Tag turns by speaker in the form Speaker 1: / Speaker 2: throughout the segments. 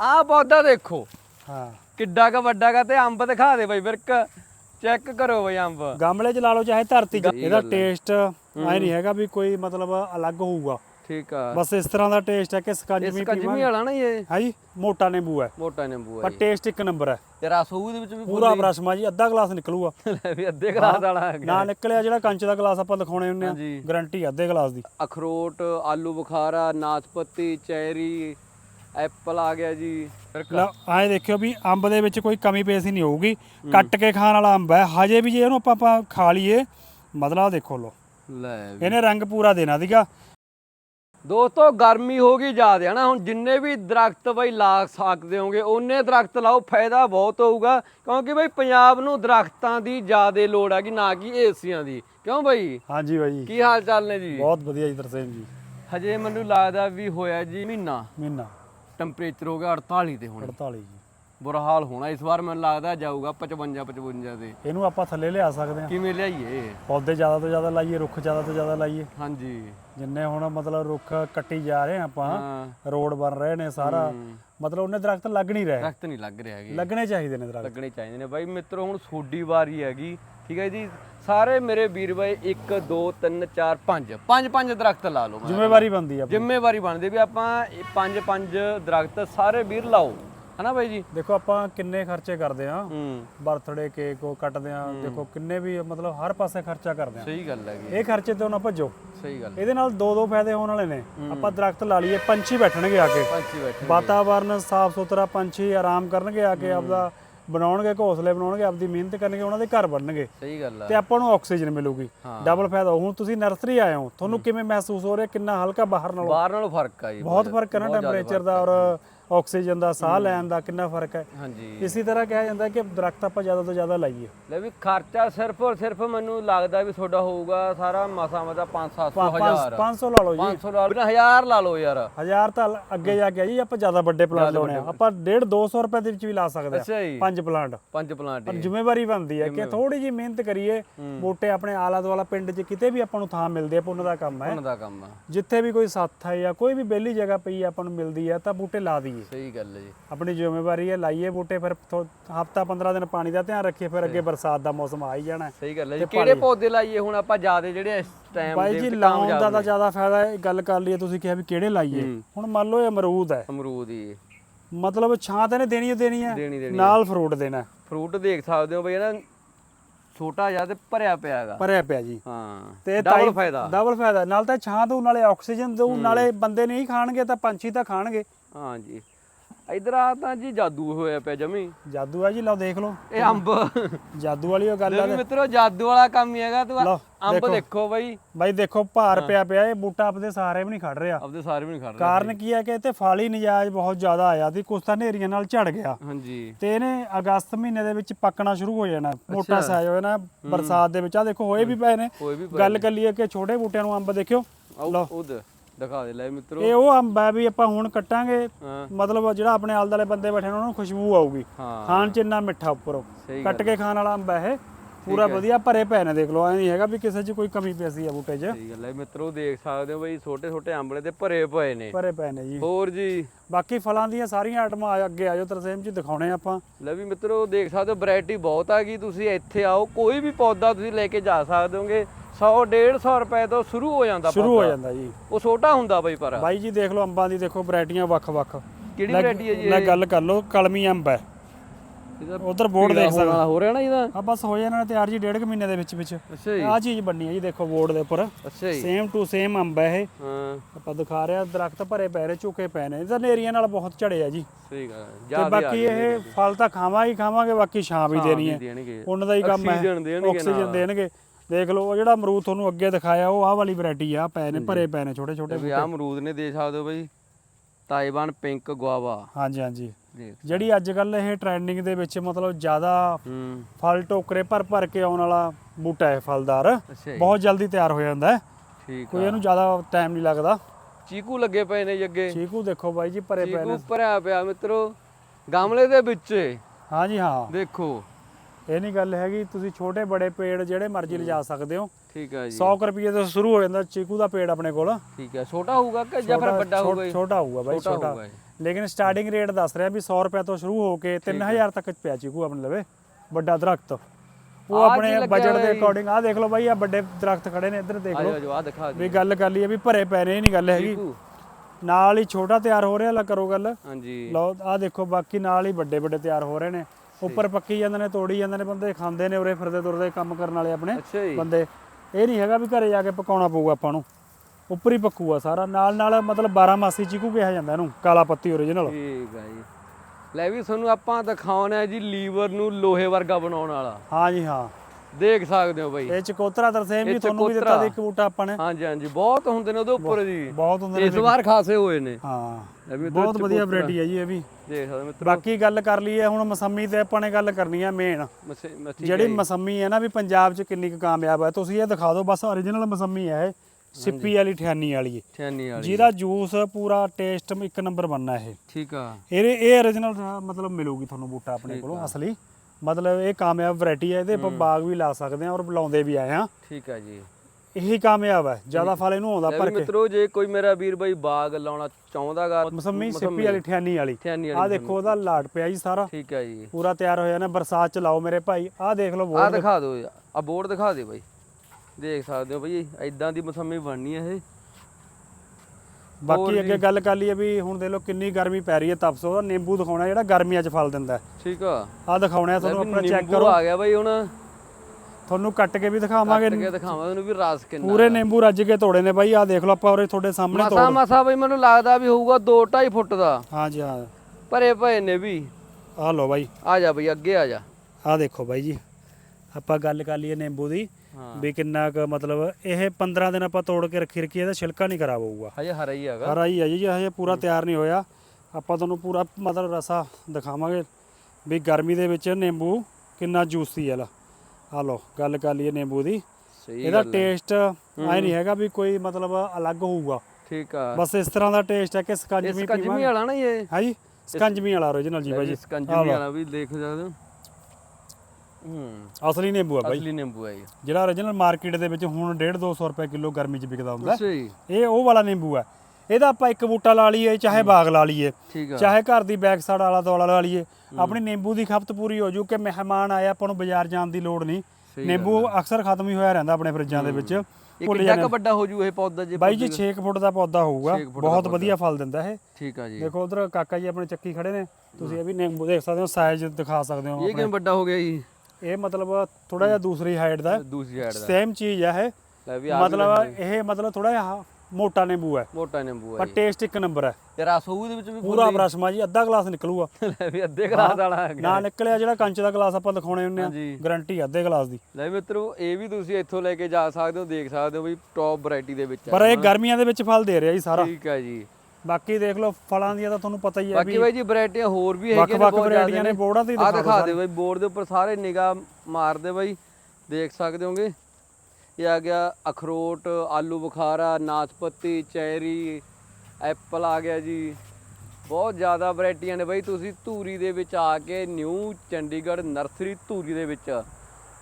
Speaker 1: ਆਹ ਪੌਦਾ ਦੇਖੋ।
Speaker 2: ਹਾਂ।
Speaker 1: ਕਿੱਡਾ ਕ ਵੱਡਾ ਗਾ ਤੇ ਅੰਬ ਦਿਖਾ ਦੇ ਬਈ ਬਿਰਕ ਚੈੱਕ ਕਰੋ ਬਈ ਅੰਬ।
Speaker 2: ਗਮਲੇ 'ਚ ਲਾ ਲਓ ਚਾਹੇ ਧਰਤੀ 'ਚ ਇਹਦਾ
Speaker 1: ਹੈ।
Speaker 2: ਟੇਸਟ ਐ ਨਹੀਂ ਹੈਗਾ ਵੀ ਕੋਈ ਮਤਲਬ ਅਲੱਗ ਹੋਊਗਾ।
Speaker 1: ਠੀਕ ਆ।
Speaker 2: ਬਸ ਇਸ ਤਰ੍ਹਾਂ ਦਾ ਟੇਸਟ ਹੈ ਕਿ ਸਕੰਜਮੀ
Speaker 1: ਕੱਜਮੀ
Speaker 2: ਪੀਵਾਂਗੇ।
Speaker 1: ਵਾਲਾ ਨਾ ਇਹ?
Speaker 2: ਹਾਂਜੀ ਮੋਟਾ ਨਿੰਬੂ ਹੈ।
Speaker 1: ਮੋਟਾ ਨਿੰਬੂ ਆ
Speaker 2: ਪਰ ਟੇਸਟ ਇੱਕ ਨੰਬਰ ਹੈ।
Speaker 1: ਤੇ ਰਸ ਹੋਊ ਦੇ ਵਿੱਚ ਵੀ
Speaker 2: ਪੂਰਾ ਬਰਸ਼ਮਾ ਜੀ ਅੱਧਾ ਗਲਾਸ ਨਿਕਲੂਗਾ।
Speaker 1: ਲੈ ਵੀ ਅੱਧੇ ਗਲਾਸ ਵਾਲਾ ਹੈਗਾ
Speaker 2: ਨਾ ਨਿਕਲਿਆ ਜਿਹੜਾ ਕੰਚ ਦਾ ਗਲਾਸ ਆਪਾਂ ਦਿਖਾਉਣੇ ਹੁੰਨੇ ਆ। ਗਾਰੰਟੀ ਅੱਧੇ ਗਲਾਸ ਦੀ।
Speaker 1: ਅਖਰੋਟ ਆਲੂ ਬੁਖਾਰਾ ਨਾਸ਼ਪਤੀ ਚੈਰੀ ਐਪਲ ਆ ਗਿਆ ਜੀ
Speaker 2: ਲਓ ਆਏ ਦੇਖਿਓ ਵੀ ਅੰਬ ਦੇ ਵਿੱਚ ਕੋਈ ਕਮੀ ਪੇਸ਼ੀ ਨਹੀਂ ਹੋਊਗੀ। ਕੱਟ ਕੇ ਖਾਣ ਵਾਲਾ ਅੰਬ ਹੈ। ਹਜੇ ਵੀ ਜੇ ਇਹਨੂੰ ਆਪਾਂ ਆਪਾਂ ਖਾ ਲਈਏ ਮਤਲਬ ਦੇਖੋ ਲੋ
Speaker 1: ਲੈ।
Speaker 2: ਇਹਨੇ ਰੰਗ ਪੂਰਾ ਦੇਣਾ ਸੀਗਾ।
Speaker 1: ਦੋਸਤੋ ਗਰਮੀ ਹੋ ਗਈ ਜ਼ਿਆਦਾ ਹਨਾ? ਹੁਣ ਜਿੰਨੇ ਵੀ ਦਰਖਤ ਬਈ ਲਾ ਸਕਦੇ ਹੋਗੇ ਉਹਨੇ ਦਰਖਤ ਲਾਓ ਫਾਇਦਾ ਬਹੁਤ ਹੋਊਗਾ। ਕਿਉਂਕਿ ਬਈ ਪੰਜਾਬ ਨੂੰ ਦਰਖਤਾਂ ਦੀ ਜ਼ਿਆਦਾ ਲੋੜ ਹੈਗੀ ਨਾ ਕਿ ਏਸੀਆਂ ਦੀ। ਕਿਉਂ ਬਈ?
Speaker 2: ਹਾਂਜੀ ਬਾਈ।
Speaker 1: ਕੀ ਹਾਲ ਚਾਲ ਨੇ ਜੀ?
Speaker 2: ਬਹੁਤ ਵਧੀਆ ਜੀ ਤਰਸੇਮ ਜੀ।
Speaker 1: ਹਜੇ ਮੈਨੂੰ ਲੱਗਦਾ ਵੀ ਹੋਇਆ ਜੀ ਮਹੀਨਾ।
Speaker 2: ਮਹੀਨਾ।
Speaker 1: ਟੈਂਪਰੇਚਰ ਹੋ ਗਿਆ 48 ਤੇ ਹੁਣ।
Speaker 2: 48 ਜੀ।
Speaker 1: ਬੁਰਾ ਹਾਲ ਹੋਣਾ ਇਸ ਵਾਰ ਮੈਨੂੰ ਲੱਗਦਾ ਜਾਊਗਾ 55 55 ਤੇ।
Speaker 2: ਇਹਨੂੰ ਆਪਾਂ ਥੱਲੇ ਲਿਆ ਸਕਦੇ ਹਾਂ।
Speaker 1: ਕਿਵੇਂ ਲਿਆਈਏ?
Speaker 2: ਪੌਦੇ ਜ਼ਿਆਦਾ ਤੋਂ ਜ਼ਿਆਦਾ ਲਾਈਏ ਰੁੱਖ ਜ਼ਿਆਦਾ ਤੋਂ ਜ਼ਿਆਦਾ ਲਾਈਏ।
Speaker 1: ਹਾਂਜੀ।
Speaker 2: ਜਿੰਨੇ ਹੁਣ ਮਤਲਬ ਰੁੱਖ ਕੱਟੀ ਜਾ ਰਹੇ ਆ ਆਪਾਂ ਰੋਡ ਬਣ ਰਹੇ ਨੇ ਸਾਰਾ। ਮਤਲਬ ਉਹਨੇ ਦਰਖਤ ਲੱਗ ਨਹੀਂ ਰਹੇ।
Speaker 1: ਦਰਖਤ ਨਹੀਂ ਲੱਗ ਰਿਹਾ ਹੈਗੇ।
Speaker 2: ਲੱਗਣੇ ਚਾਹੀਦੇ ਨੇ ਦਰਖਤ।
Speaker 1: ਲੱਗਣੇ ਚਾਹੀਦੇ ਨੇ। ਬਾਈ ਮਿੱਤਰੋ ਹੁਣ ਸੋਡੀ ਵਾਰੀ ਹੈਗੀ। ਠੀਕ ਹੈ ਜੀ? ਸਾਰੇ ਮੇਰੇ ਵੀਰ ਬਾਈ 1 2 3 4 5 ਪੰਜ ਪੰਜ ਦਰਖਤ ਲਾ ਲਓ
Speaker 2: ਜ਼ਿੰਮੇਵਾਰੀ ਬੰਦੀ ਆ
Speaker 1: ਜ਼ਿੰਮੇਵਾਰੀ ਬਣਦੀ ਵੀ ਆਪਾਂ ਇਹ ਪੰਜ ਪੰਜ ਦਰਖਤ ਸਾਰੇ ਵੀਰ ਲਾਓ। ਹਨਾ ਬਾਈ ਜੀ?
Speaker 2: ਦੇਖੋ ਆਪਾਂ ਕਿੰਨੇ ਖਰਚੇ ਕਰਦੇ ਆ।
Speaker 1: ਹੂੰ।
Speaker 2: ਬਰਥਡੇ ਕੇਕ ਉਹ ਕੱਟਦੇ ਆ। ਦੇਖੋ ਕਿੰਨੇ ਵੀ ਮਤਲਬ ਹਰ ਪਾਸੇ ਖਰਚਾ ਕਰਦੇ ਆ।
Speaker 1: ਸਹੀ ਗੱਲ ਹੈਗੀ
Speaker 2: ਇਹ ਖਰਚੇ ਤੋਂ ਨਾ ਭੱਜੋ
Speaker 1: ਸਹੀ ਗੱਲ
Speaker 2: ਇਹਦੇ ਨਾਲ ਦੋ ਦੋ ਫਾਇਦੇ ਹੋਣ ਵਾਲੇ ਨੇ। ਆਪਾਂ ਦਰਖਤ ਲਾ ਲਈਏ ਪੰਛੀ ਬੈਠਣਗੇ ਆ ਕੇ।
Speaker 1: ਪੰਛੀ ਬੈਠੇ
Speaker 2: ਵਾਤਾਵਰਨ ਸਾਫ਼ ਸੁਥਰਾ ਪੰਛੀ ਆਰਾਮ ਕਰਨਗੇ ਆ ਕੇ ਆਪਦਾ ਬਣਾਉਣਗੇ ਘੋਸਲੇ ਬਣਾਉਣਗੇ ਆਪਦੀ ਮਿਹਨਤ ਕਰਨਗੇ ਉਹਨਾਂ ਦੇ ਘਰ ਬਣਨਗੇ।
Speaker 1: ਸਹੀ ਗੱਲ
Speaker 2: ਤੇ
Speaker 1: ਆ
Speaker 2: ਆਪਾਂ ਨੂੰ ਆਕਸੀਜਨ ਮਿਲੂਗੀ। ਡਬਲ ਫਾਇਦਾ। ਹੁਣ ਤੁਸੀਂ ਨਰਸਰੀ ਆਏ ਹੋ ਤੁਹਾਨੂੰ ਕਿਵੇਂ ਮਹਿਸੂਸ ਹੋ ਰਿਹਾ? ਕਿੰਨਾ ਹਲਕਾ ਬਾਹਰ ਨਾਲੋਂ?
Speaker 1: ਬਾਹਰ ਨਾਲੋਂ ਫ਼ਰਕ ਆ ਜੀ
Speaker 2: ਬਹੁਤ ਫ਼ਰਕ ਹੈ ਨਾ ਟੈਂਪਰੇਚਰ ਦਾ ਔਰ ਆਕਸੀਜਨ ਦਾ ਸਾਹ ਲੈਣ ਦਾ ਕਿੰਨਾ ਫ਼ਰਕ ਹੈ।
Speaker 1: ਹਾਂਜੀ।
Speaker 2: ਇਸੇ ਤਰ੍ਹਾਂ ਕਿਹਾ ਜਾਂਦਾ ਕਿ ਦਰਖਤ ਆਪਾਂ ਜ਼ਿਆਦਾ ਤੋਂ ਜ਼ਿਆਦਾ ਲਾਈਏ।
Speaker 1: ਲੈ ਵੀ ਖਰਚਾ ਸਿਰਫ ਔਰ ਸਿਰਫ ਮੈਨੂੰ ਲੱਗਦਾ ਵੀ ਤੁਹਾਡਾ ਹੋਊਗਾ ਸਾਰਾ ਮਸਾ ਮਸਾ 5-700 ਹਜ਼ਾਰ।
Speaker 2: 500 ਲਾ ਲਓ ਜੀ।
Speaker 1: 500 ਲਾ ਲਓ ਹਜ਼ਾਰ ਲਾ ਲਓ ਯਾਰ।
Speaker 2: ਹਜ਼ਾਰ ਤਾਂ ਅੱਗੇ ਜਾ ਕੇ ਆ ਜੀ ਆਪਾਂ ਜ਼ਿਆਦਾ ਵੱਡੇ ਪਲਾਂਟ ਲਾਉਣੇ ਆ ਆਪਾਂ 1.5 200 ਰੁਪਏ ਦੇ ਵਿੱਚ ਵੀ ਲਾ ਸਕਦੇ ਆ ਪੰਜ ਪਲਾਂਟ
Speaker 1: ਪੰਜ ਪਲਾਂਟ
Speaker 2: ਪਰ ਜ਼ਿੰਮੇਵਾਰੀ ਬਣਦੀ ਹੈ ਕਿ ਥੋੜੀ ਜੀ ਮਿਹਨਤ ਕਰੀਏ। ਬੂਟੇ ਆਪਣੇ ਆਲਾ ਦੁਆਲਾ ਪਿੰਡ 'ਚ ਕਿਤੇ ਵੀ ਆਪਾਂ ਨੂੰ ਥਾਂ ਮਿਲਦੀ ਹੈ ਪੁੰਨ ਦਾ ਕੰਮ ਹੈ।
Speaker 1: ਉਹਨਾਂ ਦਾ ਕੰਮ ਆ।
Speaker 2: ਜਿੱਥੇ ਵੀ ਕੋਈ ਸੱਥ ਹੈ ਜਾਂ ਕੋਈ ਵੀ ਬੇਲੀ ਜਗ੍ਹਾ ਪਈ ਆਪਾਂ ਨੂੰ ਮਿਲਦੀ ਹੈ ਤਾਂ ਬੂਟੇ ਲਾ ਦਈਏ।
Speaker 1: ਸਹੀ ਗੱਲ ਹੈ ਜੀ।
Speaker 2: ਆਪਣੀ ਜ਼ਿੰਮੇਵਾਰੀ ਹੈ ਲਾਈਏ ਬੂਟੇ ਫਿਰ ਹਫਤਾ 15 ਦਿਨ ਪਾਣੀ ਦਾ ਧਿਆਨ ਰੱਖੀਏ ਫਿਰ ਅੱਗੇ ਬਰਸਾਤ ਦਾ ਮੌਸਮ ਆ ਹੀ ਜਾਣਾ।
Speaker 1: ਸਹੀ ਗੱਲ ਹੈ ਜੀ। ਕਿਹੜੇ ਪੌਦੇ ਲਾਈਏ ਹੁਣ ਆਪਾਂ ਜਿਆਦੇ ਜਿਹੜੇ ਇਸ ਟਾਈਮ ਦੇ
Speaker 2: ਜੀ
Speaker 1: ਵਿੱਚ
Speaker 2: ਲਾਉਣ ਦਾ ਤਾਂ ਜ਼ਿਆਦਾ ਫਾਇਦਾ ਹੈ। ਗੱਲ ਕਰ ਲਈਏ ਤੁਸੀਂ ਕਿਹਾ ਵੀ ਕਿਹੜੇ ਲਾਈਏ। ਹੁਣ ਮੰਨ ਲਓ ਇਹ ਅਮਰੂਦ ਹੈ।
Speaker 1: ਅਮਰੂਦ ਹੀ।
Speaker 2: ਮਤਲਬ ਛਾਂ ਤਾਂ ਇਹਨੇ ਦੇਣੀ ਦੇਣੀ ਹੈ। ਨਾਲ ਫਰੂਟ ਦੇਣਾ
Speaker 1: ਫਰੂਟ ਦੇਖ ਸਕਦੇ ਹੋ ਬਈ ਇਹਦਾ ਛੋਟਾ ਜਿਹਾ ਤੇ ਭਰਿਆ ਪਿਆ ਹੈਗਾ।
Speaker 2: ਭਰਿਆ ਪਿਆ ਜੀ।
Speaker 1: ਹਾਂ।
Speaker 2: ਤੇ
Speaker 1: ਡਬਲ ਫਾਇਦਾ।
Speaker 2: ਡਬਲ ਫਾਇਦਾ। ਨਾਲ ਤਾਂ ਛਾਂ ਦਊ ਨਾਲੇ ਆਕਸੀਜਨ ਦਊ ਨਾਲੇ ਬੰਦੇ ਨਹੀਂ ਖਾਣਗੇ ਤਾਂ ਪੰਛੀ ਤਾਂ ਖਾਣਗੇ।
Speaker 1: ਹਾਂ ਜੀ। ਇਧਰ ਆ ਤਾਂ ਜੀ ਜਾਦੂ ਹੋਇਆ ਪਿਆ ਜਮੀ।
Speaker 2: ਜਾਦੂ ਹੈ ਜੀ ਲਓ ਦੇਖ ਲਓ।
Speaker 1: ਇਹ ਅੰਬ।
Speaker 2: ਜਾਦੂ ਵਾਲੀ ਉਹ ਗੱਲ ਹੈ
Speaker 1: ਵੀ ਮਿੱਤਰੋ ਜਾਦੂ ਵਾਲਾ ਕੰਮ ਹੀ ਹੈਗਾ ਤੂੰ
Speaker 2: ਲਓ,
Speaker 1: ਅੰਬ ਦੇਖੋ। ਬਈ।
Speaker 2: ਬਾਈ ਦੇਖੋ ਭਾਰ ਪਿਆ ਪਿਆ ਇਹ ਬੂਟਾ ਆਪਦੇ ਸਹਾਰੇ ਵੀ ਨਹੀਂ ਖੜ ਰਿਹਾ।
Speaker 1: ਆਪਦੇ ਸਾਰੇ ਵੀ ਨਹੀਂ ਖੜ ਰਹੇ
Speaker 2: ਕਾਰਨ ਕੀ ਹੈ ਕਿ ਇੱਥੇ ਫਲ ਹੀ ਨਜਾਇਜ਼ ਬਹੁਤ ਜ਼ਿਆਦਾ ਆਇਆ ਸੀ ਕੁਛ ਤਾਂ ਹਨੇਰੀਆਂ ਨਾਲ ਝੜ ਗਿਆ।
Speaker 1: ਹਾਂਜੀ।
Speaker 2: ਤੇ ਇਹਨੇ ਅਗਸਤ ਮਹੀਨੇ ਦੇ ਵਿੱਚ ਪੱਕਣਾ ਸ਼ੁਰੂ ਹੋ ਜਾਣਾ ਮੋਟਾ ਸਾਈਜ਼ ਹੋ। ਜਾਣਾ ਬਰਸਾਤ ਦੇ ਵਿੱਚ। ਆ ਦੇਖੋ ਹੋਏ ਵੀ ਪਏ ਨੇ।
Speaker 1: ਵੀ
Speaker 2: ਗੱਲ ਕਰ ਲਈਏ ਕਿ ਛੋਟੇ ਬੂਟਿਆਂ ਨੂੰ ਅੰਬ ਦੇਖਿਓ।
Speaker 1: ਆਓ ਉਦ ਦਿਖਾ ਦੇ ਲੈ ਮਿੱਤਰੋ।
Speaker 2: ਇਹ ਉਹ ਅੰਬ ਹੈ ਵੀ ਆਪਾਂ ਹੁਣ ਕੱਟਾਂਗੇ।
Speaker 1: ਹਾਂ।
Speaker 2: ਮਤਲਬ ਜਿਹੜਾ ਆਪਣੇ ਆਲੇ ਦੁਆਲੇ ਬੰਦੇ ਬੈਠੇ ਨੇ ਉਹਨਾਂ ਨੂੰ ਖੁਸ਼ਬੂ ਆਊਗੀ।
Speaker 1: ਹਾਂ।
Speaker 2: ਖਾਣ ਚ ਇੰਨਾ ਮਿੱਠਾ ਉੱਪਰੋਂ।
Speaker 1: ਸਹੀ
Speaker 2: ਕੱਟ ਕੇ ਖਾਣ ਵਾਲਾ ਅੰਬ ਹੈ ਇਹ। ਪੂਰਾ ਵਧੀਆ ਭਰੇ ਪਏ ਨੇ ਦੇਖ ਲਓ ਐ ਨਹੀਂ ਹੈਗਾ ਵੀ ਕਿਸੇ 'ਚ ਕੋਈ ਕਮੀ ਪੈਸੀ ਆ ਬੂਟੇ 'ਚ।
Speaker 1: ਸਹੀ ਗੱਲ ਹੈ। ਮਿੱਤਰੋ ਦੇਖ ਸਕਦੇ ਹੋ ਬਈ ਛੋਟੇ ਛੋਟੇ ਅੰਬਲੇ ਤੇ ਭਰੇ ਪਏ ਨੇ।
Speaker 2: ਭਰੇ ਪਏ ਨੇ ਜੀ।
Speaker 1: ਹੋਰ ਜੀ?
Speaker 2: ਬਾਕੀ ਫਲਾਂ ਦੀਆਂ ਸਾਰੀਆਂ ਆਈਟਮਾਂ ਆ- ਅੱਗੇ ਆਜੋ ਤਰਸੇਮ ਜੀ ਦਿਖਾਉਣੇ ਆਪਾਂ।
Speaker 1: ਲੈ ਵੀ ਮਿੱਤਰੋ ਦੇਖ ਸਕਦੇ ਹੋ ਵੈਰਾਈਟੀ ਬਹੁਤ ਆ ਗਈ। ਤੁਸੀਂ ਇੱਥੇ ਆਓ ਕੋਈ ਵੀ ਪੌਦਾ ਤੁਸੀਂ ਲੈ ਕੇ ਜਾ ਸਕਦੇ ਹੋਗੇ। 100 150 ਰੁਪਏ ਤੋਂ ਸ਼ੁਰੂ ਹੋ ਜਾਂਦਾ
Speaker 2: ਸ਼ੁਰੂ ਹੋ। ਜਾਂਦਾ ਜੀ।
Speaker 1: ਉਹ ਛੋਟਾ ਹੁੰਦਾ ਬਈ ਪਰ।
Speaker 2: ਬਾਈ ਜੀ ਦੇਖ ਲਓ ਅੰਬਾਂ ਦੀ ਦੇਖੋ ਵੈਰਾਈਟੀਆਂ ਵੱਖ-ਵੱਖ
Speaker 1: ਕਿਹੜੀ ਵੈਰਾਈਟੀ ਹੈ ਜੀ
Speaker 2: ਲੈ ਗੱਲ ਕਰ ਲਓ ਕਲਮੀ ਅੰਬ ਹੈ।
Speaker 1: ਇਹਦਾ
Speaker 2: ਉਧਰ ਬੋਰਡ ਦੇਖ। ਸਕਦੇ
Speaker 1: ਹੋ ਰਿਹਾ ਨਾ ਇਹਦਾ।
Speaker 2: ਆ ਬਸ ਹੋ ਜਾਣਾ ਤਿਆਰ ਜੀ ਡੇਢ ਕੁ ਮਹੀਨੇ ਦੇ ਵਿੱਚ ਵਿੱਚ।
Speaker 1: ਅੱਛਾ ਜੀ।
Speaker 2: ਆ ਚੀਜ਼ ਬੰਨੀ ਹੈ ਜੀ ਦੇਖੋ ਬੋਰਡ ਦੇ ਉੱਪਰ।
Speaker 1: ਅੱਛਾ ਜੀ।
Speaker 2: ਸੇਮ ਟੂ ਸੇਮ ਅੰਬ ਹੈ ਇਹ।
Speaker 1: ਹਾਂ।
Speaker 2: ਆਪਾਂ ਦਿਖਾ ਰਿਹਾ ਦਰਖਤ ਭਰੇ ਪੈ ਰਹੇ ਝੁਕੇ ਪਏ ਨੇ। ਇਹ ਤਾਂ ਨੇਰੀਆਂ ਨਾਲ ਬਹੁਤ ਝੜੇ ਆ ਜੀ।
Speaker 1: ਗੱਲ ਹੈ।
Speaker 2: ਤੇ
Speaker 1: ਜ਼ਿਆਦੇ ਆ
Speaker 2: ਬਾਕੀ ਇਹ ਫਲ ਤਾਂ ਖਾਵਾਂ ਹੀ ਖਾਵਾਂਗੇ ਬਾਕੀ ਛਾਂ ਵੀ ਦੇਣੀ ਹੈ।
Speaker 1: ਦੇਣਗੇ।
Speaker 2: ਉਹਨਾਂ ਦਾ ਹੀ ਕੰਮ ਹੈ।
Speaker 1: ਆਕਸੀਜਨ ਦੇਣਗੇ
Speaker 2: ਆਕਸੀਜਨ ਦੇਣਗੇ। ਦੇਖ ਲਓ ਉਹ ਜਿਹੜਾ ਅਮਰੂਦ ਤੁਹਾਨੂੰ ਅੱਗੇ ਦਿਖਾਇਆ ਉਹ ਆਹ ਵਾਲੀ ਵੈਰਾਈਟੀ ਆ ਪਏ ਨੇ ਭਰੇ ਪਏ ਨੇ ਛੋਟੇ ਛੋਟੇ
Speaker 1: ਵੀ ਆ ਅਮਰੂਦ ਨੇ ਦੇਖ ਸਕਦੇ ਹੋ ਬਈ। ਤਾਇਵਾਨ ਪਿੰਕ ਗੁਆਵਾ
Speaker 2: ਹਾਂਜੀ ਹਾਂਜੀ। ਜਿਹੜੀ ਅੱਜ ਕੱਲ ਇਹ ਟ੍ਰੈਂਡਿੰਗ ਦੇ ਵਿੱਚ ਮਤਲਬ ਜ਼ਿਆਦਾ ਫਲ ਟੋਕਰੇ ਭਰ ਭਰ ਕੇ ਆਉਣ ਵਾਲਾ ਬੂਟਾ ਹੈ ਫਲਦਾਰ। ਬਹੁਤ ਜਲਦੀ ਤਿਆਰ ਹੋ ਜਾਂਦਾ ਹੈ।
Speaker 1: ਠੀਕ
Speaker 2: ਕੋਈ ਇਹਨੂੰ ਜ਼ਿਆਦਾ ਟਾਈਮ ਨਹੀਂ ਲੱਗਦਾ।
Speaker 1: ਚੀਕੂ ਲੱਗੇ ਪਏ ਨੇ ਅੱਗੇ।
Speaker 2: ਚੀਕੂ ਦੇਖੋ ਬਾਈ ਜੀ ਭਰੇ ਪਏ ਨੇ।
Speaker 1: ਚੀਕੂ ਭਰਿਆ ਪਿਆ ਮਿੱਤਰੋ। ਗਮਲੇ ਦੇ ਵਿੱਚ।
Speaker 2: ਹਾਂਜੀ ਹਾਂ।
Speaker 1: ਦੇਖੋ।
Speaker 2: ਇਹ ਨਹੀਂ ਗੱਲ ਹੈਗੀ ਤੁਸੀਂ ਛੋਟੇ ਬੜੇ ਪੇੜ ਜਿਹੜੇ ਮਰਜ਼ੀ ਲਿਜਾ ਸਕਦੇ ਹੋ।
Speaker 1: ਠੀਕ ਆ ਜੀ।
Speaker 2: 100 ਰੁਪਏ ਤੋਂ ਸ਼ੁਰੂ ਹੋ ਜਾਂਦਾ ਚੀਕੂ ਦਾ ਪੇੜ ਆਪਣੇ ਕੋਲ।
Speaker 1: ਠੀਕ ਆ ਛੋਟਾ ਹੋਊਗਾ ਕਿ ਜਾਂ ਫਿਰ ਵੱਡਾ ਹੋਊਗਾ?
Speaker 2: ਛੋਟਾ ਹੋਊਗਾ ਬਾਈ
Speaker 1: ਛੋਟਾ।
Speaker 2: ਲੇਕਿਨ ਸਟਾਰਟਿੰਗ ਰੇਟ ਦੱਸ ਰਿਹਾ ਵੀ 100 ਰੁਪਏ ਤੋਂ ਸ਼ੁਰੂ ਹੋ ਕੇ 3000 ਤੱਕ ਪਿਆ ਚੀਕੂ ਆਪਣੇ ਲਵੇ ਵੱਡਾ ਦਰਖਤ। ਉਹ ਆਪਣੇ ਬਜਟ ਦੇ? ਅਕੋਰਡਿੰਗ ਆਹ ਦੇਖ ਲਓ ਬਾਈ ਆ ਵੱਡੇ ਦਰਖਤ ਖੜੇ ਨੇ ਇੱਧਰ ਦੇਖ ਲਓ।
Speaker 1: ਆ ਦਿਖਾ
Speaker 2: ਵੀ ਗੱਲ ਕਰ ਲਈਏ ਵੀ ਭਰੇ ਪੈ ਰਹੇ ਨਹੀਂ ਗੱਲ ਹੈਗੀ। ਨਾਲ ਹੀ ਛੋਟਾ ਤਿਆਰ ਹੋ ਰਿਹਾ ਲਾ ਕਰੋ ਗੱਲ।
Speaker 1: ਹਾਂਜੀ।
Speaker 2: ਲਓ ਆਹ ਦੇਖੋ ਬਾਕੀ ਨਾਲ ਹੀ ਵੱਡੇ ਵੱਡੇ ਤਿਆਰ ਹੋ ਰਹੇ ਨੇ। ਉੱਪਰ ਪੱਕੀ ਜਾਂਦੇ ਨੇ ਤੋੜੀ ਜਾਂਦੇ ਨੇ ਬੰਦੇ ਖਾਂਦੇ ਨੇ ਉਰੇ ਫਿਰਦੇ ਤੁਰਦੇ ਕੰਮ ਕਰਨ ਵਾਲੇ ਆਪਣੇ
Speaker 1: ਅੱਛਾ ਜੀ।
Speaker 2: ਬੰਦੇ। ਇਹ ਨਹੀਂ ਹੈਗਾ ਵੀ ਘਰੇ ਜਾ ਕੇ ਪਕਾਉਣਾ ਪਊਗਾ ਆਪਾਂ ਨੂੰ। ਉੱਪਰ ਹੀ ਪੱਕੂਗਾ ਸਾਰਾ। ਨਾਲ ਨਾਲ ਮਤਲਬ 12 ਮਾਸੀ ਚੀਕੂ ਕਿਹਾ ਜਾਂਦਾ ਇਹਨੂੰ ਕਾਲਾ ਪੱਤੀ ਓਰੀਜਨਲ
Speaker 1: ਠੀਕ ਆ ਜੀ। ਲੈ ਵੀ ਤੁਹਾਨੂੰ ਆਪਾਂ ਦਿਖਾਉਣਾ ਹੈ ਜੀ ਲੀਵਰ ਨੂੰ ਲੋਹੇ ਵਰਗਾ ਬਣਾਉਣ ਵਾਲਾ।
Speaker 2: ਹਾਂ ਜੀ ਹਾਂ।
Speaker 1: ਦੇਖ ਸਕਦੇ ਹੋ ਬਾਈ।
Speaker 2: ਇਹ ਚਕੋਤਰਾ ਤਰਸੇਮ ਵੀ ਤੁਹਾਨੂੰ ਵੀ ਦਿੱਤਾ। ਸੀ ਇੱਕ ਬੂਟਾ ਆਪਾਂ ਨੇ।
Speaker 1: ਹਾਂਜੀ ਹਾਂਜੀ। ਬਹੁਤ ਹੁੰਦੇ ਨੇ ਉਹਦੇ ਉੱਪਰ ਜੀ।
Speaker 2: ਬਹੁਤ ਹੁੰਦੇ
Speaker 1: ਇਸ
Speaker 2: ਨੇ
Speaker 1: ਵਾਰ ਖਾਸੇ ਹੋਏ ਨੇ।
Speaker 2: ਹਾਂ। ਬਹੁਤ ਵਧੀਆ। ਵੈਰਾਈਟੀ ਹੈ ਜੀ ਇਹ ਵੀ।
Speaker 1: ਦੇਖ ਸਕਦੇ ਮਿੱਤਰੋ।
Speaker 2: ਬਾਕੀ ਗੱਲ ਕਰ ਲਈਏ ਹੁਣ ਮਸੰਮੀ ਤੇ ਆਪਾਂ ਨੇ ਗੱਲ ਕਰਨੀ ਹੈ ਮੇਨ ਜਿਹੜੀ ਮਸੰਮੀ ਹੈ ਨਾ ਵੀ ਪੰਜਾਬ 'ਚ ਕਿੰਨੀ ਕੁ ਕਾਮਯਾਬ ਹੈ ਤੁਸੀਂ ਇਹ ਦਿਖਾ ਦਿਓ ਬਸ ਓਰੀਜਨਲ ਮਸੰਮੀ ਹੈ ਇਹ। ਸਿੱਪੀ ਵਾਲੀ ਠਿਆਨੀ ਵਾਲੀ
Speaker 1: ਠਿਆਨੀ ਵਾਲੀ।
Speaker 2: ਜਿਹਦਾ ਜੂਸ ਪੂਰਾ ਟੇਸਟ ਇੱਕ ਨੰਬਰ ਬਣਨਾ ਇਹ।
Speaker 1: ਠੀਕ ਆ।
Speaker 2: ਇਹ ਇਹ ਓਰੀਜਨਲ ਮਤਲਬ ਮਿਲੂਗੀ ਤੁਹਾਨੂੰ ਬੂਟਾ ਆਪਣੇ ਕੋਲੋਂ ਅਸਲੀ। ਮਤਲਬ ਇਹ ਕਾਮਯਾਬ ਵੈਰਾਈਟੀ ਹੈ ਇਹਦੇ ਆਪਾਂ ਬਾਗ ਵੀ ਲਾ ਸਕਦੇ ਹਾਂ ਔਰ ਲਾਉਂਦੇ ਵੀ ਆਏ ਹਾਂ।
Speaker 1: ਠੀਕ ਆ ਜੀ।
Speaker 2: ਇਹੀ ਕਾਮਯਾਬ ਹੈ ਜ਼ਿਆਦਾ ਫਲ ਇਹਨੂੰ ਆਉਂਦਾ ਭਰ ਕੇ।
Speaker 1: ਮਿੱਤਰੋ ਜੇ ਕੋਈ ਮੇਰਾ ਵੀਰ ਬਾਈ ਬਾਗ ਲਾਉਣਾ ਚਾਹੁੰਦਾਗਾ
Speaker 2: ਮਸੰਮੀ ਸਿੱਪੀ ਵਾਲੀ ਠਿਆਨੀ ਵਾਲੀ।
Speaker 1: ਵਾਲੀ
Speaker 2: ਦੇਖੋ ਉਹਦਾ ਲਾਟ ਪਿਆ ਜੀ ਸਾਰਾ।
Speaker 1: ਠੀਕ ਆ ਜੀ।
Speaker 2: ਪੂਰਾ ਤਿਆਰ ਹੋਇਆ ਨਾ ਬਰਸਾਤ ਚ ਲਾਓ ਮੇਰੇ ਭਾਈ। ਆਹ ਦੇਖ ਲਓ
Speaker 1: ਆ
Speaker 2: ਬਹੁਤ
Speaker 1: ਦਿਖਾ ਦਿਓ ਆ ਬੋਰਡ ਦਿਖਾ ਦੇ ਬਾਈ। ਦੇਖ ਸਕਦੇ ਹੋ ਬਾਈ ਐਦਾਂ ਦੀ ਮਸੰਮੀ ਬਣਨੀ ਹੈ ਇਹ।
Speaker 2: ਬਾਕੀ ਅੱਗੇ ਗੱਲ ਕਰ ਲਈਏ ਵੀ ਹੁਣ ਦੇਖ ਲਓ ਕਿੰਨੀ ਗਰਮੀ ਪੈ ਰਹੀ ਹੈ ਤਪਸ ਉਹਦਾ ਨਿੰਬੂ ਦਿਖਾਉਣਾ ਜਿਹੜਾ ਗਰਮੀਆਂ ਚ ਫਲ ਦਿੰਦਾ।
Speaker 1: ਠੀਕ ਆ।
Speaker 2: ਆਹ ਦਿਖਾਉਣਾ ਤੁਹਾਨੂੰ ਆਪਣਾ ਚੈੱਕ
Speaker 1: ਨਿੰਬੂ
Speaker 2: ਕਰੋ।
Speaker 1: ਆ ਗਿਆ ਬਾਈ ਹੁਣ।
Speaker 2: ਤੁਹਾਨੂੰ ਕੱਟ ਕੇ ਵੀ ਦਿਖਾਵਾਂਗੇ।
Speaker 1: ਕੱਟ ਕੇ ਦਿਖਾਵਾਂ ਤੁਹਾਨੂੰ ਵੀ ਰਸ ਕਿੰਨਾ
Speaker 2: ਪੂਰੇ ਨਿੰਬੂ ਰੱਜ ਕੇ ਤੋੜੇ ਨੇ ਬਾਈ ਆਹ ਦੇਖ ਲਓ ਆਪਾਂ ਉਰੇ ਤੁਹਾਡੇ ਸਾਹਮਣੇ ਤੋੜ।
Speaker 1: ਮਸਾ ਮਸਾ ਬਾਈ ਮੈਨੂੰ ਲੱਗਦਾ ਵੀ ਹੋਊਗਾ 2.5 ਫੁੱਟ ਦਾ।
Speaker 2: ਹਾਂਜੀ ਹਾਂ।
Speaker 1: ਭਰੇ ਪਏ ਨੇ ਵੀ।
Speaker 2: ਆਹ ਲਓ ਬਾਈ।
Speaker 1: ਆ ਜਾ ਬਾਈ ਅੱਗੇ ਆ ਜਾ।
Speaker 2: ਆਹ ਦੇਖੋ ਬਾਈ ਜੀ ਆਪਾਂ ਗੱਲ ਕਰ ਲਈਏ ਨਿੰਬੂ ਦੀ। ਵੀ ਕਿੰਨਾ ਕੁ ਮਤਲਬ ਇਹ 15 ਦਿਨ ਆਪਾਂ ਤੋੜ ਕੇ ਰੱਖੀ ਰੱਖੀ ਇਹਦਾ ਛਿਲਕਾ ਨਹੀਂ ਖਰਾਬ ਹੋਊਗਾ
Speaker 1: ਹਜੇ ਹਰਾ ਹੀ ਹੈਗਾ।
Speaker 2: ਹਰਾ ਹੀ ਹੈ ਜੀ ਹਜੇ ਪੂਰਾ ਤਿਆਰ ਨਹੀਂ ਹੋਇਆ ਆਪਾਂ ਤੁਹਾਨੂੰ ਪੂਰਾ ਮਤਲਬ ਰਸਾ ਦਿਖਾਵਾਂਗੇ ਵੀ ਗਰਮੀ ਦੇ ਵਿੱਚ ਨਿੰਬੂ ਕਿੰਨਾ ਜੂਸੀ ਹੈ। ਲਾ ਆ ਲਓ ਗੱਲ ਕਰ ਲਈਏ ਨਿੰਬੂ ਦੀ। ਇਹਦਾ। ਟੇਸਟ ਐ ਨਹੀਂ ਹੈਗਾ ਵੀ ਕੋਈ ਮਤਲਬ ਅਲੱਗ ਹੋਊਗਾ।
Speaker 1: ਠੀਕ ਆ।
Speaker 2: ਬਸ ਇਸ ਤਰ੍ਹਾਂ ਦਾ ਟੇਸਟ ਹੈ ਕਿ ਸਕੰਜਮੀ
Speaker 1: ਸਕੰਜਮੀ
Speaker 2: ਪੀਵਾਂਗੇ।
Speaker 1: ਵਾਲਾ ਨਾ ਇਹ?
Speaker 2: ਹਾਂਜੀ ਸਕੰਜਮੀ ਵਾਲਾ ਓਰੀਜਨਲ ਜੀ ਬਾਈ ਜੀ
Speaker 1: ਸਕੰਜਮੀ ਵਾਲਾ ਵੀ ਦੇਖ ਸਕਦੇ ਹੋ। ਹੂੰ।
Speaker 2: ਅਸਲੀ ਨਿੰਬੂ ਹੈ ਬਾਈ।
Speaker 1: ਅਸਲੀ ਨਿੰਬੂ ਹੈ ਇਹ
Speaker 2: ਜਿਹੜਾ ਓਰੀਜਨਲ ਮਾਰਕੀਟ ਦੇ ਵਿੱਚ ਹੁਣ 1.5 200 ਰੁਪਏ ਕਿਲੋ ਗਰਮੀ 'ਚ ਵਿਕਦਾ ਹੁੰਦਾ।
Speaker 1: ਅੱਛਾ ਜੀ।
Speaker 2: ਇਹ ਉਹ ਵਾਲਾ ਨਿੰਬੂ ਹੈ ਇਹਦਾ ਆਪਾਂ ਇੱਕ ਬੂਟਾ ਲਾ ਲਈਏ ਚਾਹੇ ਬਾਗ ਲਾ ਲਈਏ
Speaker 1: ਆ।
Speaker 2: ਚਾਹੇ ਘਰ ਦੀ ਬੈਕ ਸਾਈਡ ਵਾਲਾ ਦੁਆਲਾ ਲਾ ਲਈਏ। ਆਪਣੀ ਨਿੰਬੂ ਦੀ ਖਪਤ ਪੂਰੀ ਹੋ ਜੂ ਕਿ ਮਹਿਮਾਨ ਆਇਆ ਆਪਾਂ ਨੂੰ ਬਾਜ਼ਾਰ ਜਾਣ ਦੀ ਲੋੜ ਨਹੀਂ। ਨਿੰਬੂ ਅਕਸਰ ਖਤਮ ਹੀ ਹੋਇਆ ਰਹਿੰਦਾ ਆਪਣੇ ਫਰਿੱਜਾਂ ਦੇ ਵਿੱਚ।
Speaker 1: ਕਿੰਨਾ ਕੁ ਵੱਡਾ ਹੋ ਜੂ ਇਹ ਪੌਦਾ ਜੇ
Speaker 2: ਬਾਈ ਜੀ 6 ਫੁੱਟ ਦਾ ਪੌਦਾ ਹੋਊਗਾ। ਬਹੁਤ। ਵਧੀਆ ਫਲ ਦਿੰਦਾ ਇਹ।
Speaker 1: ਠੀਕ ਆ ਜੀ।
Speaker 2: ਦੇਖੋ ਉਧਰ ਕਾਕਾ ਜੀ ਆਪਣੇ ਚੱਕੀ ਖੜੇ ਨੇ। ਤੁਸੀਂ ਇਹ ਵੀ ਨਿੰਬੂ ਦੇਖ ਸਕਦੇ ਹੋ ਸਾਈਜ਼ ਦਿਖਾ ਸਕਦੇ ਹੋ
Speaker 1: ਇਹ ਕਿਵੇਂ ਵੱਡਾ ਹੋ ਗਿਆ ਜੀ?
Speaker 2: ਇਹ ਮਤਲਬ ਥੋੜਾ ਜਿਹਾ ਦੂਸਰੀ ਹਾਈਟ ਦਾ
Speaker 1: ਦੂਸਰੀ ਸਾਈਡ ਦਾ।
Speaker 2: ਸੇਮ ਚੀਜ਼ ਹੈ ਇਹ।
Speaker 1: ਆ
Speaker 2: ਮਤਲਬ ਇਹ ਮਤਲਬ ਥੋੜਾ ਜਿਹਾ ਮੋਟਾ ਨਿੰਬੂ ਹੈ।
Speaker 1: ਮੋਟਾ ਨਿੰਬੂ ਹੈ
Speaker 2: ਪਰ ਟੇਸਟ ਇੱਕ ਨੰਬਰ ਹੈ।
Speaker 1: ਤੇ ਰਸ ਹੋਊ ਇਹਦੇ ਵਿੱਚ ਵੀ
Speaker 2: ਪੂਰਾ ਬਰਸ਼ਮਾ ਜੀ ਅੱਧਾ ਗਲਾਸ ਨਿਕਲੂਗਾ।
Speaker 1: ਲੈ ਵੀ ਅੱਧੇ ਗਲਾਸ ਵਾਲਾ ਆ ਗਿਆ।
Speaker 2: ਨਾ ਨਿਕਲਿਆ ਜਿਹੜਾ ਕੰਚ ਦਾ ਗਲਾਸ ਆਪਾਂ ਦਿਖਾਉਣੇ ਹੁੰਨੇ ਆ। ਗਾਰੰਟੀ ਅੱਧੇ ਗਲਾਸ ਦੀ।
Speaker 1: ਲੈ ਮਿੱਤਰੋ ਇਹ ਵੀ ਤੁਸੀਂ ਇੱਥੋਂ ਲੈ ਕੇ ਜਾ ਸਕਦੇ ਹੋ ਦੇਖ ਸਕਦੇ ਹੋ ਵੀ ਟੌਪ ਵੈਰਾਈਟੀ ਦੇ ਵਿੱਚ ਆ।
Speaker 2: ਪਰ ਇਹ ਗਰਮੀਆਂ ਦੇ ਵਿੱਚ ਫਲ ਦੇ ਰਿਹਾ ਜੀ ਸਾਰਾ।
Speaker 1: ਠੀਕ ਹੈ ਜੀ।
Speaker 2: ਬਾਕੀ ਦੇਖ ਲਓ ਫਲਾਂ ਦੀਆਂ ਤਾਂ ਤੁਹਾਨੂੰ ਪਤਾ ਹੀ ਹੈ
Speaker 1: ਬਾਕੀ ਬਾਈ ਜੀ ਵੈਰਾਈਟੀਆਂ ਹੋਰ ਵੀ ਹੈਗੀਆਂ ਨੇ ਬਹੁਤ
Speaker 2: ਵੈਰਾਈਟੀਆਂ ਨੇ ਬੋਰਡਾਂ ਤੇ ਦਿਖਾ
Speaker 1: ਦਿਖਾ ਦਿਓ ਬਾਈ ਬੋਰਡ ਦੇ ਉੱਪਰ ਸਾਰੇ ਨਿਗਾਹ ਮਾਰਦੇ ਬਾਈ ਦੇਖ ਸਕਦੇ ਹੋਗੇ। ਇਹ ਆ ਗਿਆ ਅਖਰੋਟ ਆਲੂ ਬੁਖਾਰਾ ਨਾਸਪਤੀ ਚੈਰੀ ਐਪਲ ਆ ਗਿਆ ਜੀ। ਬਹੁਤ ਜ਼ਿਆਦਾ ਵੈਰਾਈਟੀਆਂ ਨੇ ਬਾਈ ਤੁਸੀਂ ਧੂਰੀ ਦੇ ਵਿੱਚ ਆ ਕੇ ਨਿਊ ਚੰਡੀਗੜ੍ਹ ਨਰਸਰੀ ਧੂਰੀ ਦੇ ਵਿੱਚ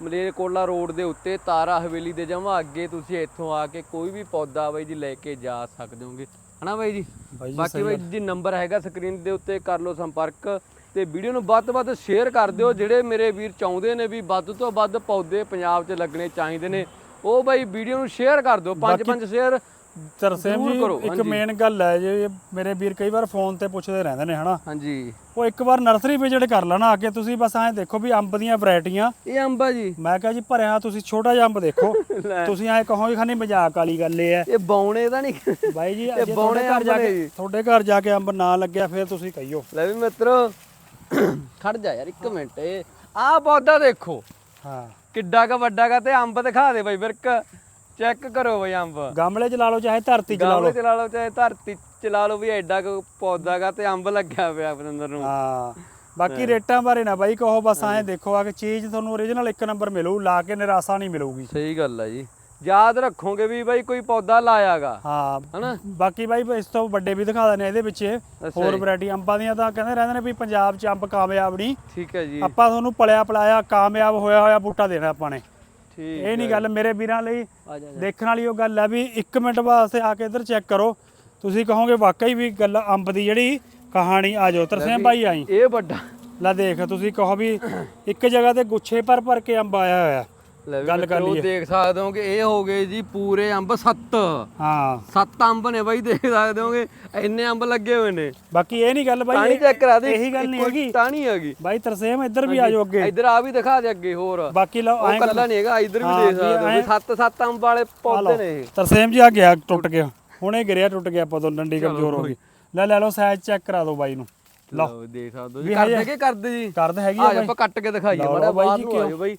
Speaker 1: ਮਲੇਰਕੋਟਲਾ ਰੋਡ ਦੇ ਉੱਤੇ ਤਾਰਾ ਹਵੇਲੀ ਦੇ ਜਮਾ ਅੱਗੇ ਤੁਸੀਂ ਇੱਥੋਂ ਆ ਕੇ ਕੋਈ ਵੀ ਪੌਦਾ ਬਾਈ ਜੀ ਲੈ ਕੇ ਜਾ ਸਕਦੇ ਹੋਗੇ। ਹਨਾ ਬਾਈ ਜੀ?
Speaker 2: ਬਾਈ ਜੀ
Speaker 1: ਬਾਕੀ ਬਾਈ ਜੀ ਨੰਬਰ ਹੈਗਾ ਸਕਰੀਨ ਦੇ ਉੱਤੇ ਕਰ ਲਓ ਸੰਪਰਕ। ਤੇ ਵੀਡੀਓ ਨੂੰ ਵੱਧ ਤੋਂ ਵੱਧ ਸ਼ੇਅਰ ਕਰ ਦਿਓ। ਜਿਹੜੇ ਮੇਰੇ ਵੀਰ ਚਾਹੁੰਦੇ ਨੇ ਵੀ ਵੱਧ ਤੋਂ ਵੱਧ ਪੌਦੇ ਪੰਜਾਬ 'ਚ ਲੱਗਣੇ ਚਾਹੀਦੇ ਨੇ ਉਹ ਬਾਈ ਵੀਡੀਓ ਨੂੰ ਸ਼ੇਅਰ ਕਰ ਦਿਓ। ਪੰਜ ਪੰਜ ਸ਼ੇਅਰ
Speaker 2: ਤਰਸੇਮ ਜੀ ਇੱਕ
Speaker 1: ਹਾਂਜੀ।
Speaker 2: ਮੇਨ ਗੱਲ ਹੈ ਜੇ ਮੇਰੇ ਵੀਰ ਕਈ ਵਾਰ ਫੋਨ ਤੇ ਪੁੱਛਦੇ ਰਹਿੰਦੇ ਨੇ ਹਨਾ?
Speaker 1: ਹਾਂਜੀ।
Speaker 2: ਉਹ ਇੱਕ ਵਾਰ ਨਰਸਰੀ ਵਿਜ਼ਿਟ ਕਰ ਲੈਣਾ ਆ ਕੇ ਤੁਸੀਂ ਬਸ ਐਂ ਦੇਖੋ ਵੀ ਅੰਬ ਦੀਆਂ ਵੈਰਾਈਟੀਆਂ
Speaker 1: ਇਹ ਅੰਬਾ ਜੀ।
Speaker 2: ਮੈਂ ਕਿਹਾ ਜੀ ਭਰਿਆ ਤੁਸੀਂ ਛੋਟਾ ਜਿਹਾ ਅੰਬ ਦੇਖੋ।
Speaker 1: ਲੈ।
Speaker 2: ਤੁਸੀਂ ਐਂ ਕਹੋਗੇ ਖਾਨੀ ਮਜ਼ਾਕ ਵਾਲੀ ਗੱਲ ਇਹ ਹੈ।
Speaker 1: ਇਹ ਬੌਣੇ ਦਾ ਨਹੀਂ।
Speaker 2: ਬਾਈ ਜੀ
Speaker 1: ਇਹ ਬੌਣੇ
Speaker 2: ਤੁਹਾਡੇ ਘਰ ਜਾ
Speaker 1: ਨੇ
Speaker 2: ਕੇ
Speaker 1: ਜੀ।
Speaker 2: ਤੁਹਾਡੇ ਘਰ ਜਾ ਕੇ ਅੰਬ ਨਾ ਲੱਗਿਆ ਫਿਰ ਤੁਸੀਂ ਕਹੀਓ।
Speaker 1: ਲੈ ਵੀ ਮਿੱਤਰੋ ਖੜ ਜਾ ਯਾਰ ਇੱਕ ਮਿੰਟ। ਇਹ ਆਹ ਪੌਦਾ ਦੇਖੋ।
Speaker 2: ਹਾਂ।
Speaker 1: ਕਿੱਡਾ ਕ ਵੱਡਾ ਗਾ ਤੇ ਅੰਬ ਦਿਖਾ ਦੇ ਬਾਈ ਬਿਰਕ ਚੈੱਕ ਕਰੋ ਬਾਈ ਅੰਬ।
Speaker 2: ਗਮਲੇ ਚ ਲਾ ਲਓ ਚਾਹੇ ਧਰਤੀ ਚ ਲਾ
Speaker 1: ਗਾਵਲੇ
Speaker 2: ਲਓ।
Speaker 1: ਚਲਾ ਲਓ ਚਾਹੇ ਧਰਤੀ 'ਚ ਚਲਾ ਲਓ ਵੀ ਐਡਾ ਕੁ ਪੌਦਾ ਗਾ ਤੇ ਅੰਬ ਲੱਗਿਆ ਪਿਆ ਆਪਣੇ ਅੰਦਰ ਨੂੰ।
Speaker 2: ਹਾਂ ਬਾਕੀ ਰੇਟਾਂ ਬਾਰੇ ਨਾ ਬਾਈ ਕਹੋ ਬਸ ਐਂ ਦੇਖੋ ਆ ਕਿ ਚੀਜ਼ ਤੁਹਾਨੂੰ ਓਰੀਜਨਲ ਇੱਕ ਨੰਬਰ ਮਿਲੂ ਲਾ ਕੇ ਨਿਰਾਸ਼ਾ ਨਹੀਂ ਮਿਲੂਗੀ।
Speaker 1: ਸਹੀ ਗੱਲ ਹੈ ਜੀ। ਯਾਦ ਰੱਖੋਗੇ ਵੀ ਬਾਈ ਕੋਈ ਪੌਦਾ ਲਾਇਆਗਾ
Speaker 2: ਹਾਂ
Speaker 1: ਹਨਾ?
Speaker 2: ਬਾਕੀ ਬਾਈ ਇਸ ਤੋਂ ਵੱਡੇ ਵੀ ਦਿਖਾ ਦਿੰਦੇ ਆ ਇਹਦੇ ਵਿੱਚ ਹੋਰ
Speaker 1: ਜੀ।
Speaker 2: ਵੈਰਾਈਟੀ ਅੰਬਾਂ ਦੀਆਂ ਤਾਂ ਕਹਿੰਦੇ ਰਹਿੰਦੇ ਨੇ ਵੀ ਪੰਜਾਬ 'ਚ ਅੰਬ ਕਾਮਯਾਬ ਨਹੀਂ।
Speaker 1: ਠੀਕ ਹੈ ਜੀ।
Speaker 2: ਆਪਾਂ ਤੁਹਾਨੂੰ ਪਲਿਆ ਪਲਾਇਆ ਕਾਮਯਾਬ ਹੋਇਆ ਹੋਇਆ ਬੂਟਾ ਦੇਣਾ ਆਪਾਂ ਨੇ। ਇਹ ਨਹੀਂ ਗੱਲ ਮੇਰੇ ਵੀਰਾਂ ਲਈ।
Speaker 1: ਆ
Speaker 2: ਦੇਖਣ ਵਾਲੀ ਉਹ ਗੱਲ ਹੈ ਵੀ 1 ਮਿੰਟ ਵਾਸਤੇ ਆ ਕੇ ਇੱਧਰ ਚੈੱਕ ਕਰੋ। ਤੁਸੀਂ ਕਹੋਗੇ ਵਾਕਈ ਵੀ ਗੱਲ ਅੰਬ ਦੀ ਜਿਹੜੀ ਕਹਾਣੀ ਆ ਜਾਓ। ਤਰਸੇਮ ਭਾਈ ਆਈ।
Speaker 1: ਇਹ ਵੱਡਾ।
Speaker 2: ਲੈ ਦੇਖ ਤੁਸੀਂ ਕਹੋ ਵੀ ਇੱਕ ਜਗ੍ਹਾ ਤੇ ਗੁੱਛੇ ਭਰ ਭਰ ਕੇ ਅੰਬ ਆਇਆ ਹੋਇਆ। ਗੱਲ ਕਰ ਲਈਏ।
Speaker 1: ਦੇਖ ਸਕਦੇ ਹੋ ਕਿ ਇਹ ਹੋ ਗਏ ਜੀ ਪੂਰੇ ਅੰਬ 7
Speaker 2: ਹਾਂ।
Speaker 1: ਸੱਤ ਅੰਬ ਨੇ ਬਾਈ ਦੇਖ ਸਕਦੇ ਹੋਗੇ ਇੰਨੇ ਅੰਬ ਲੱਗੇ ਹੋਏ ਨੇ।
Speaker 2: ਬਾਕੀ ਇਹ ਨਹੀਂ ਗੱਲ ਬਾਈ ਇਹ-
Speaker 1: ਚੈੱਕ ਕਰਾ ਦੇ
Speaker 2: ਇਹੀ ਗੱਲ ਨਹੀਂ ਹੈਗੀ।
Speaker 1: ਤਾਂ ਨਹੀਂ ਹੈਗੀ।
Speaker 2: ਬਾਈ ਤਰਸੇਮ ਇੱਧਰ ਵੀ ਆ ਜਾਓ ਅੱਗੇ।
Speaker 1: ਇੱਧਰ ਆ ਵੀ ਦਿਖਾ ਦੇ ਅੱਗੇ ਹੋਰ।
Speaker 2: ਬਾਕੀ ਲਓ ਐਂ
Speaker 1: ਕੱਲਾ ਨਹੀਂ ਹੈਗਾ ਇੱਧਰ ਵੀ ਦੇਖ ਸਕਦੇ ਹੋ
Speaker 2: ਐਂ-
Speaker 1: ਸੱਤ ਸੱਤ ਅੰਬ ਵਾਲੇ ਪੌਦੇ ਨੇ ਇਹ।
Speaker 2: ਤਰਸੇਮ ਜੀ ਆ ਗਿਆ ਟੁੱਟ ਗਿਆ। ਹੁਣੇ ਗਿਰਿਆ ਟੁੱਟ ਗਿਆ ਤੋਂ ਡੰਡੀ ਕਮਜ਼ੋਰ ਹੋ ਗਈ। ਲੈ ਲੈ ਲਓ ਸਾਈਜ਼ ਚੈੱਕ ਕਰਾ ਦਿਓ ਬਾਈ ਨੂੰ। ਲਓ।
Speaker 1: ਦੇਖ ਸਕਦੇ ਹੋ। ਕਰਦੇ ਕਿ ਕਰਦੇ ਜੀ?
Speaker 2: ਕਰਦ ਹੈਗੀ
Speaker 1: ਆ ਆਪਾਂ ਕੱਟ ਕੇ ਦਿਖਾਈਏ ਮਾੜਾ
Speaker 2: ਬਾਈ ਜੀ, ਕਿਉਂ?
Speaker 1: ਬਾਈ।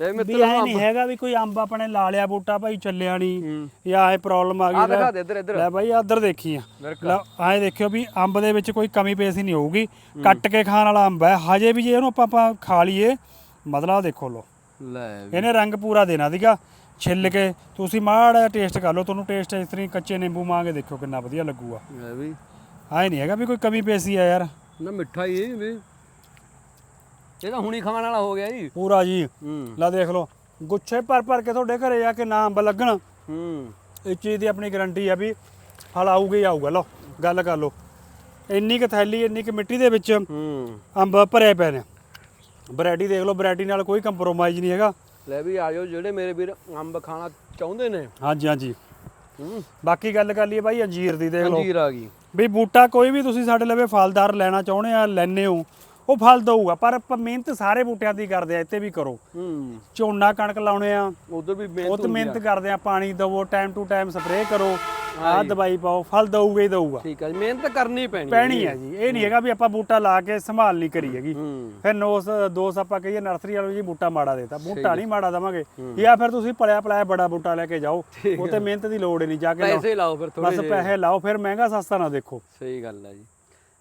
Speaker 1: ਲੈ
Speaker 2: ਵੀ
Speaker 1: ਮਿੱਤਰੋ
Speaker 2: ਐ ਨਹੀਂ ਹੈਗਾ ਵੀ ਕੋਈ ਅੰਬ ਆਪਣੇ ਲਾ ਲਿਆ ਬੂਟਾ ਭਾਈ ਚੱਲਿਆ ਨਹੀਂ। ਜਾਂ ਐ ਪ੍ਰੋਬਲਮ ਆ
Speaker 1: ਆ
Speaker 2: ਗਈ
Speaker 1: ਦਿਖਾ
Speaker 2: ਲੈ-
Speaker 1: ਦੇ ਇੱਧਰ ਇੱਧਰ।
Speaker 2: ਲੈ ਬਾਈ ਇੱਧਰ ਦੇਖੀ ਆ।
Speaker 1: ਬਿਲਕੁਲ।
Speaker 2: ਐ ਦੇਖਿਓ ਵੀ ਅੰਬ ਦੇ ਵਿੱਚ ਕੋਈ ਕਮੀ ਪੇਸ਼ੀ ਨਹੀਂ ਹੋਊਗੀ। ਕੱਟ ਕੇ ਖਾਣ ਵਾਲਾ ਅੰਬ ਹੈ। ਹਜੇ ਵੀ ਜੇ ਇਹਨੂੰ ਆਪਾਂ ਆਪਾਂ ਖਾ ਲਈਏ ਮਤਲਬ ਆਹ ਦੇਖੋ ਲੋ। ਇਹਨੇ ਰੰਗ ਪੂਰਾ ਦੇਣਾ ਸੀਗਾ। ਛਿੱਲ ਕੇ ਤੁਸੀਂ ਮਾੜਾ ਟੇਸਟ ਕਰ ਲਓ। ਤੁਹਾਨੂੰ ਟੇਸਟ ਇਸ ਤਰ੍ਹਾਂ ਹੀ ਕੱਚੇ ਨਿੰਬੂ ਮਾਂਗੇ ਦੇਖਿਓ ਕਿੰਨਾ ਵਧੀਆ ਲੱਗੂਗਾ।
Speaker 1: ਲੈ ਵੀ।
Speaker 2: ਐ ਨਹੀਂ ਹੈਗਾ ਵੀ ਕੋਈ ਕਮੀ ਪੇਸ਼ੀ ਆ ਯਾਰ।
Speaker 1: ਨਾ ਮਿੱਠਾ ਹੀ ਇਹ ਵੀ। ਇਹ ਤਾਂ ਹੁਣੀ ਖਾਣ ਵਾਲਾ ਹੋ ਗਿਆ ਜੀ।
Speaker 2: ਪੂਰਾ ਜੀ।
Speaker 1: ਹੂੰ।
Speaker 2: ਲੈ ਦੇਖ ਲਓ ਗੁੱਛੇ ਭਰ ਭਰ ਕੇ ਤੁਹਾਡੇ ਘਰੇ ਜਾ ਕੇ ਨਾ ਅੰਬ ਲੱਗਣ।
Speaker 1: ਹੂੰ।
Speaker 2: ਇਸ ਚੀਜ਼ ਦੀ ਆਪਣੀ ਗਾਰੰਟੀ ਆ ਵੀ ਫਲ ਆਊਗਾ ਹੀ ਆਊਗਾ ਲਓ ਗੱਲ ਕਰ ਲਓ। ਇੰਨੀ ਕੁ ਥੈਲੀ ਇੰਨੀ ਕੁ ਮਿੱਟੀ ਦੇ ਵਿੱਚ
Speaker 1: ਹੂੰ।
Speaker 2: ਅੰਬ ਭਰੇ ਪਏ ਨੇ। ਵੈਰਾਈਟੀ ਦੇਖ ਲਓ ਵੈਰਾਈਟੀ ਨਾਲ ਕੋਈ ਕੰਪਰੋਮਾਈਜ਼ ਨਹੀਂ ਹੈਗਾ।
Speaker 1: ਲੈ ਵੀ ਆਜੋ ਜਿਹੜੇ ਮੇਰੇ ਵੀਰ ਅੰਬ ਖਾਣਾ ਚਾਹੁੰਦੇ ਨੇ।
Speaker 2: ਹਾਂਜੀ ਹਾਂਜੀ।
Speaker 1: ਹੂੰ।
Speaker 2: ਬਾਕੀ ਗੱਲ ਕਰ ਲਈਏ ਬਾਈ ਅੰਜੀਰ ਦੀ ਦੇਖ ਲਓ।
Speaker 1: ਅੰਜੀਰ ਆ ਗਈ।
Speaker 2: ਵੀ ਬੂਟਾ ਕੋਈ ਵੀ ਤੁਸੀਂ ਸਾਡੇ ਲਵੇ ਫਲਦਾਰ ਲੈਣਾ ਚਾਹੁੰਦੇ ਆ ਲੈਨੇ ਹੋ। ਉਹ ਫਲ ਦਊਗਾ ਪਰ ਆਪਾਂ ਮਿਹਨਤ ਸਾਰੇ ਬੂਟਿਆਂ ਦੀ ਕਰਦੇ ਆ ਇੱਥੇ ਵੀ ਕਰੋ।
Speaker 1: ਹੂੰ।
Speaker 2: ਝੋਨਾ ਕਣਕ ਲਾਉਣੇ ਆ
Speaker 1: ਉਧਰ ਵੀ
Speaker 2: ਉਹ
Speaker 1: ਮਿਹਨਤ
Speaker 2: ਤੇ ਮਿਹਨਤ ਕਰਦੇ ਆ ਪਾਣੀ ਦਵੋ ਟਾਈਮ ਟੂ ਟਾਈਮ ਸਪਰੇਅ ਕਰੋ ਆਹ ਦਵਾਈ ਪਾਓ ਫਲ ਦਊਗਾ ਹੀ ਦਊਗਾ।
Speaker 1: ਠੀਕ ਹੈ ਜੀ, ਮਿਹਨਤ ਕਰਨੀ ਪੈਣੀ
Speaker 2: ਪੈਣੀ ਹੈ ਜੀ ਇਹ ਨਹੀਂ ਹੈਗਾ ਵੀ ਆਪਾਂ ਬੂਟਾ ਲਾ ਕੇ ਸੰਭਾਲ ਨਹੀਂ ਕਰੀ ਹੈਗੀ।
Speaker 1: ਹੂੰ।
Speaker 2: ਫਿਰ ਨੋਸ ਦੋਸ ਆਪਾਂ ਕਹੀਏ ਨਰਸਰੀ ਵਾਲੋ ਜੀ ਬੂਟਾ ਮਾੜਾ ਦੇਤਾ ਬੂਟਾ ਨਹੀਂ ਮਾੜਾ ਦਵਾਂਗੇ। ਜਾਂ ਫਿਰ ਤੁਸੀਂ ਪਲਿਆ ਪਲਾਇਆ ਬੜਾ ਬੂਟਾ ਲੈ ਕੇ ਜਾਓ ਉਹ ਤੇ ਮਿਹਨਤ ਦੀ ਲੋੜ ਹੀ ਨਹੀਂ ਜਾ ਕੇ ਲਾਓ।
Speaker 1: ਪੈਸੇ ਲਾਓ ਫਿਰ ਥੋੜੇ
Speaker 2: ਬਸ ਪੈਸੇ ਲਾਓ ਫਿਰ ਮਹਿੰਗਾ ਸਸਤਾ ਨਾ ਦੇਖੋ।
Speaker 1: ਸਹੀ ਗੱਲ ਹੈ ਜੀ।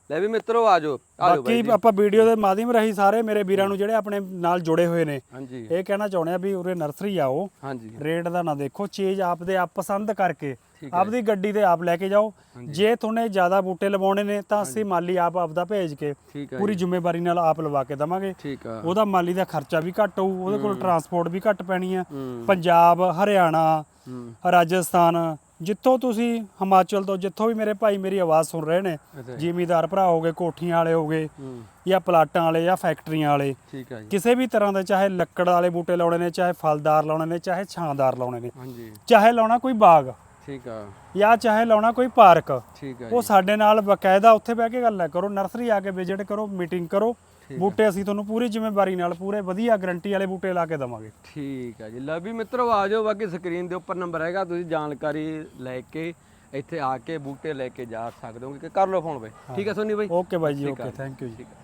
Speaker 1: ਲੈ ਵੀ ਮਿੱਤਰੋ ਆਜੋ ਆਜੋ ਬਾਈ
Speaker 2: ਬਾਕੀ ਆਪਾਂ ਵੀਡੀਓ ਦੇ ਮਾਧਿਅਮ ਰਾਹੀਂ ਸਾਰੇ ਮੇਰੇ ਵੀਰਾਂ ਨੂੰ ਜਿਹੜੇ ਆਪਣੇ ਨਾਲ ਜੁੜੇ ਹੋਏ ਨੇ
Speaker 1: ਹਾਂਜੀ।
Speaker 2: ਇਹ ਕਹਿਣਾ ਚਾਹੁੰਦੇ ਆ ਵੀ ਉਰੇ ਨਰਸਰੀ ਆਓ
Speaker 1: ਹਾਂਜੀ।
Speaker 2: ਰੇਟ ਦਾ ਨਾ ਦੇਖੋ ਚੀਜ਼ ਆਪਦੇ ਆਪ ਪਸੰਦ ਕਰਕੇ ਆਪਦੀ ਗੱਡੀ ਤੇ ਆਪ ਲੈ ਕੇ ਜਾਓ। ਜੇ ਤੁਹਾਨੂੰ ਜ਼ਿਆਦਾ ਬੂਟੇ ਲਵਾਉਣੇ ਨੇ ਤਾਂ ਅਸੀਂ ਮਾਲੀ ਆਪ ਆਪਦਾ ਭੇਜ ਕੇ
Speaker 1: ਠੀਕ ਹੈ
Speaker 2: ਪੂਰੀ ਜ਼ਿੰਮੇਵਾਰੀ ਨਾਲ ਆਪ ਲਵਾ ਕੇ ਦਵਾਂਗੇ।
Speaker 1: ਠੀਕ ਆ।
Speaker 2: ਉਹਦਾ ਮਾਲੀ ਦਾ ਖਰਚਾ ਵੀ ਘੱਟ ਹੋਊ ਉਹਦੇ ਕੋਲ ਟਰਾਂਸਪੋਰਟ ਵੀ ਘੱਟ ਪੈਣੀ ਆ।
Speaker 1: ਹੂੰ।
Speaker 2: ਪੰਜਾਬ ਹਰਿਆਣਾ
Speaker 1: ਹੂੰ।
Speaker 2: ਰਾਜਸਥਾਨ ਜਿੱਥੋਂ ਤੁਸੀਂ ਹਿਮਾਚਲ ਤੋਂ ਜਿੱਥੋਂ ਵੀ ਮੇਰੇ ਭਾਈ ਮੇਰੀ ਆਵਾਜ਼ ਸੁਣ ਰਹੇ ਨੇ
Speaker 1: ਅੱਛਾ
Speaker 2: ਜ਼ਿਮੀਦਾਰ ਭਰਾ ਹੋਗੇ ਕੋਠੀਆਂ ਵਾਲੇ ਹੋਗੇ
Speaker 1: ਹੂੰ।
Speaker 2: ਜਾਂ ਪਲਾਟਾਂ ਵਾਲੇ ਜਾਂ ਫੈਕਟਰੀਆਂ ਵਾਲੇ
Speaker 1: ਠੀਕ ਹੈ ਜੀ।
Speaker 2: ਕਿਸੇ ਵੀ ਤਰ੍ਹਾਂ ਦੇ ਚਾਹੇ ਲੱਕੜ ਵਾਲੇ ਬੂਟੇ ਲਾਉਣੇ ਨੇ ਚਾਹੇ ਫਲਦਾਰ ਲਾਉਣੇ ਨੇ ਚਾਹੇ ਛਾਂਦਾਰ ਲਾਉਣੇ ਨੇ
Speaker 1: ਹਾਂਜੀ।
Speaker 2: ਚਾਹੇ ਲਾਉਣਾ ਕੋਈ ਬਾਗ
Speaker 1: ਠੀਕ ਆ।
Speaker 2: ਜਾਂ ਚਾਹੇ ਲਾਉਣਾ ਕੋਈ ਪਾਰਕ
Speaker 1: ਠੀਕ ਆ
Speaker 2: ਉਹ ਸਾਡੇ ਨਾਲ ਬਕਾਇਦਾ ਉੱਥੇ ਬਹਿ ਕੇ ਗੱਲ ਕਰੋ ਨਰਸਰੀ ਆ ਕੇ ਵਿਜ਼ਿਟ ਕਰੋ ਮੀਟਿੰਗ ਕਰੋ ਬੂਟੇ ਅਸੀਂ ਤੁਹਾਨੂੰ ਪੂਰੀ ਜ਼ਿੰਮੇਵਾਰੀ ਨਾਲ ਪੂਰੇ ਵਧੀਆ ਗਾਰੰਟੀ ਵਾਲੇ ਬੂਟੇ ਲਾ ਕੇ ਦਵਾਂਗੇ।
Speaker 1: ਠੀਕ ਆ ਜੀ। ਲੈ ਵੀ ਮਿੱਤਰੋ ਆ ਜਾਓ ਬਾਕੀ ਸਕਰੀਨ ਦੇ ਉੱਪਰ ਨੰਬਰ ਹੈਗਾ ਤੁਸੀਂ ਜਾਣਕਾਰੀ ਲੈ ਕੇ ਇੱਥੇ ਆ ਕੇ ਬੂਟੇ ਲੈ ਕੇ ਜਾ ਸਕਦੇ ਹੋ ਕਿ ਕਰ ਲਓ ਫੋਨ ਬਈ। ਠੀਕ ਹੈ ਸੋਨੀ ਬਾਈ?
Speaker 2: ਓਕੇ ਬਾਈ ਜੀ ਓਕੇ ਥੈਂਕ ਯੂ ਜੀ।
Speaker 1: ਹੈ